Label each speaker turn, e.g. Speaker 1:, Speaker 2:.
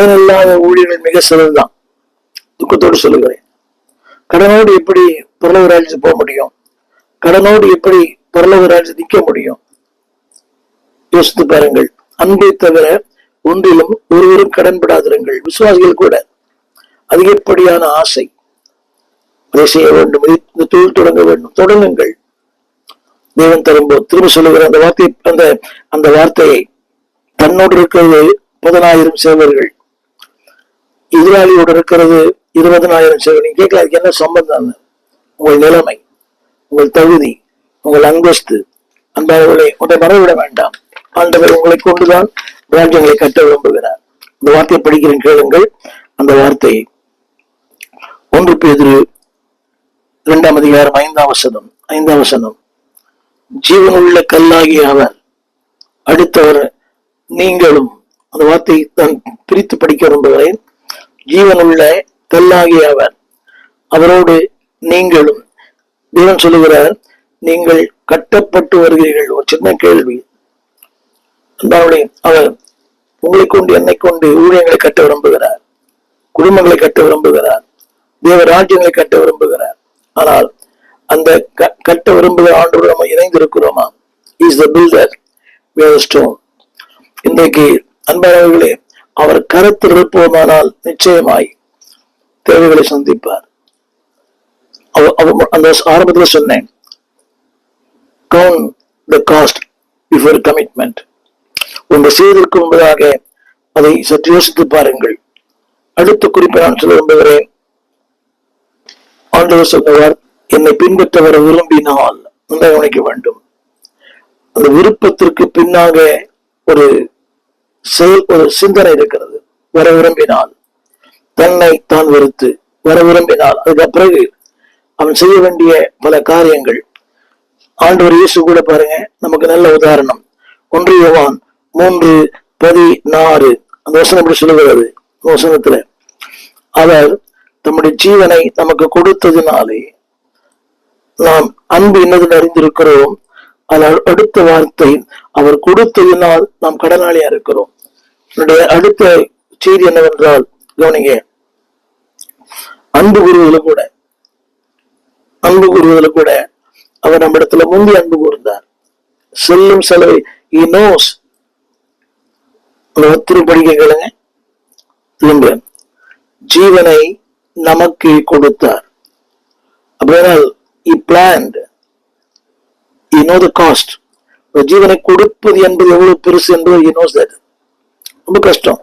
Speaker 1: கடன் இல்லாத ஊழியர்கள் மிக சிலர்தான் துக்கத்தோடு சொல்லுகிறேன். கடனோடு எப்படி பரலோக போக முடியும்? கடனோடு எப்படி பரலோக நிற்க முடியும்? யோசித்து பாருங்கள். அன்பை தவிர ஒன்றிலும் ஒருவரும் கடன்படாதிருங்கள். விசுவாசிகள் கூட அதிகப்படியான ஆசை. அதை செய்ய வேண்டும். இந்த தொழில் தொடங்க வேண்டும். தொடங்குங்கள். தேவன் தரும்போது திரும்ப சொல்லுகிற அந்த வார்த்தை அந்த அந்த வார்த்தையை தன்னோடு இருக்கிறது பதினாயிரம் சேவர்கள். எதிராளியோடு இருக்கிறது இருபதனாயிரம் சேவல் நீங்க கேட்கல அதுக்கு என்ன சம்பந்தம் உங்கள் நிலைமை உங்கள் தகுதி உங்கள் அந்தஸ்து அன்பாளர்களை உன்னை மறவிட வேண்டாம். ஆண்டவர் உங்களை கொண்டுதான் ராஜ்யங்களை கட்ட விரும்புகிறார். இந்த வார்த்தையை படிக்கிறேன் கேளுங்கள். அந்த வார்த்தையை ஒன்று பேதிரு இரண்டாம் அதிகாரம் ஐந்தாம் வசனம் ஐந்தாம் வசனம். ஜீவனுள்ள கல்லாகிய அவர் அடுத்தவர் நீங்களும். அந்த வார்த்தையை நான் பிரித்து படிக்க விரும்புகிறேன். ஜீவனுள்ள கல்லாகிய அவர் அவரோடு நீங்களும் தேவன் சொல்லுகிறார் நீங்கள் கட்டப்பட்டு வருகிறீர்கள். ஒரு சின்ன கேள்வி. அன்பானவர்களே, அவர் உங்களை கொண்டு என்னை கொண்டு ஊழியங்களை கட்ட விரும்புகிறார். குடும்பங்களை கட்ட விரும்புகிறார். தேவ ராஜ்யங்களை கட்ட விரும்புகிறார். ஆனால் அந்த க- கட்ட விரும்புகிற ஆண்டோடு நம்ம இணைந்திருக்கிறோமா? இஸ் த பில்டர் ஸ்டோன் இன்றைக்கு அன்பானவர்களே அவர் கருத்தில் இருப்போமானால் நிச்சயமாய் தேவைகளை சந்திப்பார். அவ- அந்த ஆரம்பத்தில் சொன்னேன். த காஸ்ட் பிஃபோர் கமிட்மெண்ட் உங்கள் செய்வதற்கு முன்பதாக அதை சற்று யோசித்து பாருங்கள். அடுத்த குறிப்பை நான் சொல்ல விரும்புகிறேன். ஆண்டவர் சொன்னவர் என்னை பின்பற்ற வர விரும்பினால் நல்லா கவனிக்க வேண்டும். அந்த விருப்பத்திற்கு பின்னாக ஒரு செயல் ஒரு சிந்தனை இருக்கிறது. வர விரும்பினால். தன்னை தான் வெறுத்து வர விரும்பினால். அதுக்கு பிறகு அவன் செய்ய வேண்டிய பல காரியங்கள். ஆண்டவர் இயேசு கூட பாருங்க நமக்கு நல்ல உதாரணம். ஒன்று யோவான் மூன்று பதினாறு. அந்த வசனம் இப்படி சொல்லுகிறது? வசனத்துல அவர் தம்முடைய ஜீவனை நமக்கு கொடுத்ததினாலே நாம் அன்பு என்னதுன்னு அறிந்திருக்கிறோம். ஆனால் அடுத்த வார்த்தை அவர் கொடுத்ததினால் நாம் கடனாளியா இருக்கிறோம். என்னுடைய அடுத்த செய்தி என்னவென்றால் கவனிங்க அன்பு கூறுவதில் கூட அன்பு கூறுவதில் கூட அவர் நம்ம இடத்துல முந்தி அன்பு கூர்ந்தார். செல்லும் செலவை இ நோஸ் திரு படிக்க கேளுங்க. திரும்ப ஜீவனை நமக்கு கொடுத்தார். அப்படினால் he plant he the cost ஜீவனை கொடுப்பது என்பது எவ்வளவு பெருசு என்பது யூ நோஸ் தட் ரொம்ப கஷ்டம்.